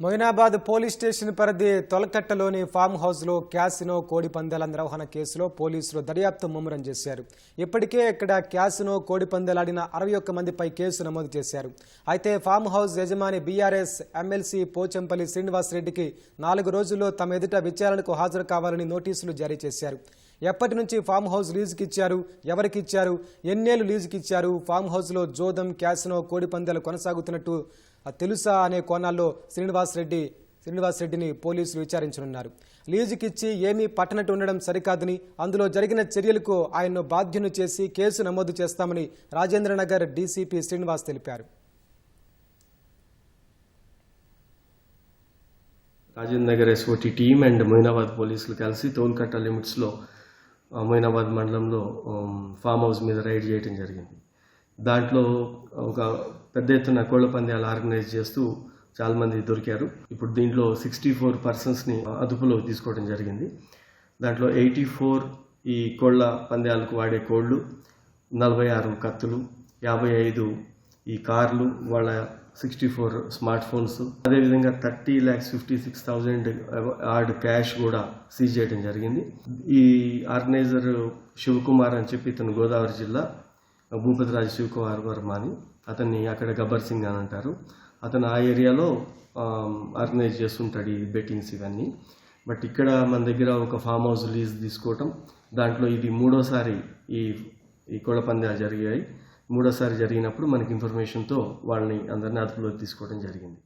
Moinabad police station పరిధి తొలకట్టలోని form హౌస్లో casino కోడి పందాల నిర్వహణ కేసులో పోలీసులు దర్యాప్తు ముమ్మరం చేశారు. ఇప్పటికే ఇక్కడ క్యాసినో కోడి పందాలాడిన అరవై ఒక్క మందిపై కేసు నమోదు చేశారు. అయితే ఫామ్ హౌస్ యజమాని బీఆర్ఎస్ ఎమ్మెల్సీ పోచంపల్లి శ్రీనివాస్ రెడ్డికి నాలుగు రోజుల్లో తమ ఎదుట విచారణకు హాజరు కావాలని నోటీసులు జారీ చేశారు. ఎప్పటి నుంచి ఫామ్ హౌస్ లీజుకి ఇచ్చారు ఎవరికి ఇచ్చారు ఎన్నేళ్ళు లీజుకి ఇచ్చారు ఫామ్ హౌస్లో జోదం క్యాసినో కోడి పందాలు కొనసాగుతున్నట్టు తెలుసా అనే కోణాల్లో శ్రీనివాస్ రెడ్డి శ్రీనివాస్ రెడ్డిని పోలీసులు విచారించనున్నారు. లీజుకిచ్చి ఏమీ పట్టనట్టు ఉండడం సరికాదని అందులో జరిగిన చర్యలకు ఆయన్ను బాధ్యును చేసి కేసు నమోదు చేస్తామని రాజేంద్రనగర్ డీసీపీ శ్రీనివాస్ తెలిపారు. రాజేంద్రనగర్ ఎస్ఓటి అండ్ మొయినాబాద్ పోలీసులు కలిసి తోల్కట్ట లిమిట్స్లో మొయినాబాద్ మండలంలో ఫామ్ హౌస్ మీద రైడ్ చేయడం జరిగింది. దాంట్లో ఒక పెద్ద ఎత్తున కోళ్ళ పందాలు ఆర్గనైజ్ చేస్తూ చాలామంది దొరికారు. ఇప్పుడు దీంట్లో సిక్స్టీ ఫోర్ పర్సన్స్ని అదుపులో తీసుకోవడం జరిగింది. దాంట్లో ఎయిటీ ఫోర్ ఈ కోళ్ళ పందాలకు వాడే కోళ్ళు నలభై ఆరు కత్తులు యాభై ఐదు ఈ కార్లు వాళ్ళ సిక్స్టీ ఫోర్ స్మార్ట్ ఫోన్స్ అదేవిధంగా thirty lakhs fifty six thousand odd cash కూడా సీజ్ చేయడం జరిగింది. ఈ ఆర్గనైజర్ శివకుమార్ అని చెప్పి ఇతను గోదావరి జిల్లా భూపతిరాజు శివకుమార్ వర్మ అని అతన్ని అక్కడ గబ్బర్ సింగ్ అని అంటారు. అతను ఆ ఏరియాలో ఆర్గనైజ్ చేస్తుంటాడు ఈ బెట్టింగ్స్ ఇవన్నీ. బట్ ఇక్కడ మన దగ్గర ఒక ఫామ్ హౌస్ లీజ్ తీసుకోవటం దాంట్లో ఇది మూడోసారి ఈ ఈ కోళ్ళ పందాలు జరిగాయి. మూడోసారి జరిగినప్పుడు మనకి ఇన్ఫర్మేషన్తో వాళ్ళని అందరినీ అదుపులోకి తీసుకోవడం జరిగింది.